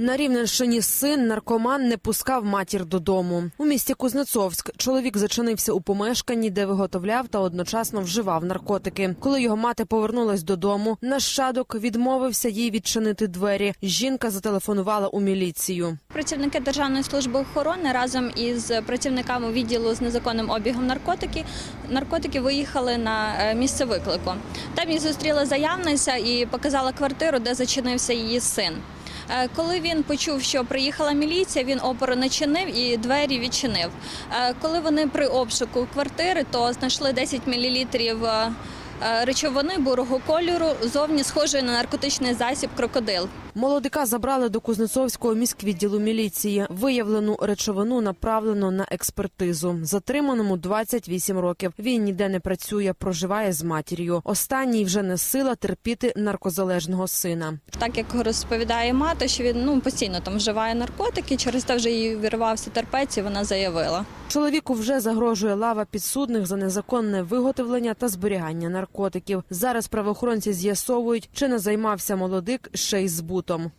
На Рівненщині син наркоман не пускав матір додому. У місті Кузнецовськ чоловік зачинився у помешканні, де виготовляв та одночасно вживав наркотики. Коли його мати повернулась додому, нащадок відмовився їй відчинити двері. Жінка зателефонувала у міліцію. Працівники Державної служби охорони разом із працівниками відділу з незаконним обігом наркотики наркотики виїхали на е, місце виклику. Там їх зустріла заявниця і показала квартиру, де зачинився її син. Е, Коли він почув, що приїхала міліція, він опору не чинив і двері відчинив. Е, Коли вони при обшуку квартири, то знайшли 10 мл речовини бурого кольору, зовні схожої на наркотичний засіб крокодил. Молодика забрали до Кузнецовського міськвідділу міліції. Виявлену речовину направлено на експертизу. Затриманому 28 років. Він ніде не працює, проживає з матір'ю. Останній вже не сила терпіти наркозалежного сина. Так як розповідає мати, що він ну постійно там вживає наркотики, через те вже їй вірвався терпець, і вона заявила. Чоловіку вже загрожує лава підсудних за незаконне виготовлення та зберігання наркотиків. Зараз правоохоронці з'ясовують, чи не займався молодик ще й збутом.